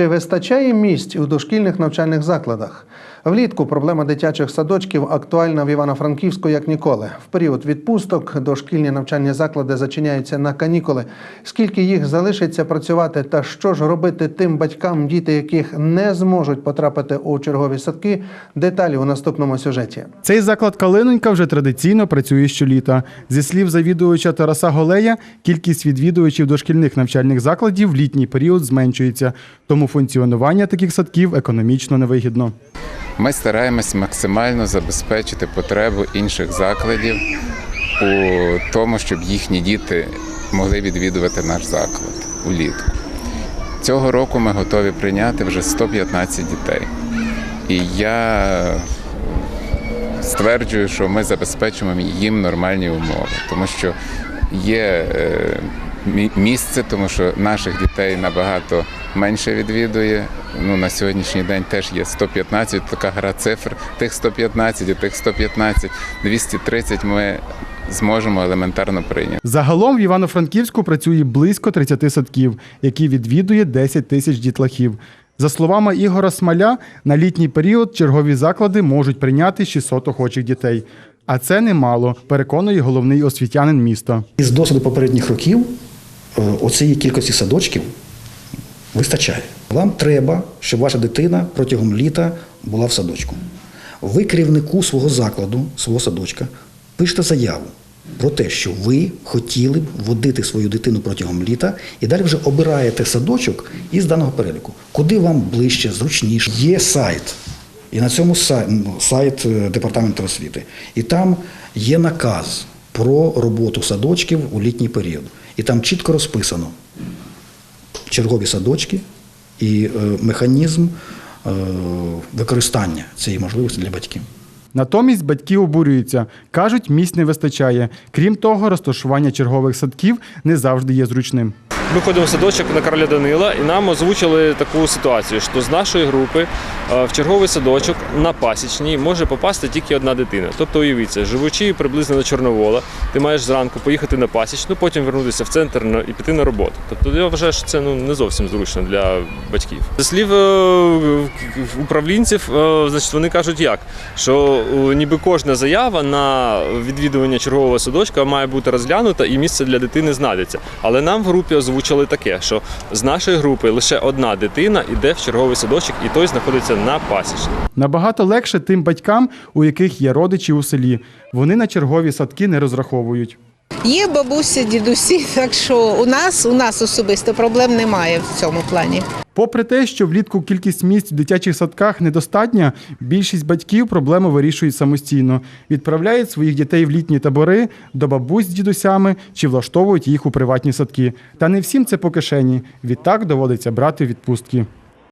Чи вистачає місць у дошкільних навчальних закладах? Влітку проблема дитячих садочків актуальна в Івано-Франківську як ніколи. В період відпусток дошкільні навчальні заклади зачиняються на канікули. Скільки їх залишиться працювати, та що ж робити тим батькам, діти яких не зможуть потрапити у чергові садки? Деталі у наступному сюжеті. Цей заклад Калинонька вже традиційно працює щоліта. Зі слів завідувача Тараса Голея, кількість відвідувачів дошкільних навчальних закладів в літній період зменшується, тому функціонування таких садків економічно невигідно. Ми стараємось максимально забезпечити потребу інших закладів у тому, щоб їхні діти могли відвідувати наш заклад улітку. Цього року ми готові прийняти вже 115 дітей. І я стверджую, що ми забезпечимо їм нормальні умови, тому що є е, місце, тому що наших дітей набагато менше відвідує. Ну, на сьогоднішній день теж є 115, така гра цифр. Тих 115 і тих 115, 230 ми зможемо елементарно прийняти. Загалом в Івано-Франківську працює близько 30 садків, які відвідує 10 тисяч дітлахів. За словами Ігора Смаля, на літній період чергові заклади можуть прийняти 600 охочих дітей. А це немало, переконує головний освітянин міста. Із досвіду попередніх років е, оцієї кількості садочків вистачає. Вам треба, щоб ваша дитина протягом літа була в садочку. Ви керівнику свого закладу, свого садочка, пишете заяву про те, що ви хотіли б водити свою дитину протягом літа, і далі вже обираєте садочок із даного переліку. Куди вам ближче, зручніше. Є сайт. І на цьому сай- сайт е, департаменту освіти. І там є наказ про роботу садочків у літній період. І там чітко розписано чергові садочки і е, механізм е, використання цієї можливості для батьків. Натомість батьки обурюються, кажуть, місць не вистачає. Крім того, розташування чергових садків не завжди є зручним. Ми ходимо в садочок на короля Данила, і нам озвучили таку ситуацію, що з нашої групи е, в черговий садочок на пасічній може попасти тільки одна дитина. Тобто, уявіться, живучи приблизно на Чорновола, ти маєш зранку поїхати на пасічну, потім вернутися в центр і піти на роботу. Тобто я вважаю, що це ну не зовсім зручно для батьків. За слів е, управлінців, е, значить, вони кажуть як, що ніби кожна заява на відвідування чергового садочка має бути розглянута і місце для дитини знайдеться. Але нам в групі озвучили таке, що з нашої групи лише одна дитина йде в черговий садочок, і той знаходиться на пасічні. Набагато легше тим батькам, у яких є родичі у селі. Вони на чергові садки не розраховують. Є бабусі, дідусі, так що у нас, у нас особисто проблем немає в цьому плані. Попри те, що влітку кількість місць в дитячих садках недостатня, більшість батьків проблему вирішують самостійно, відправляють своїх дітей в літні табори до бабусь з дідусями чи влаштовують їх у приватні садки. Та не всім це по кишені. Відтак доводиться брати відпустки.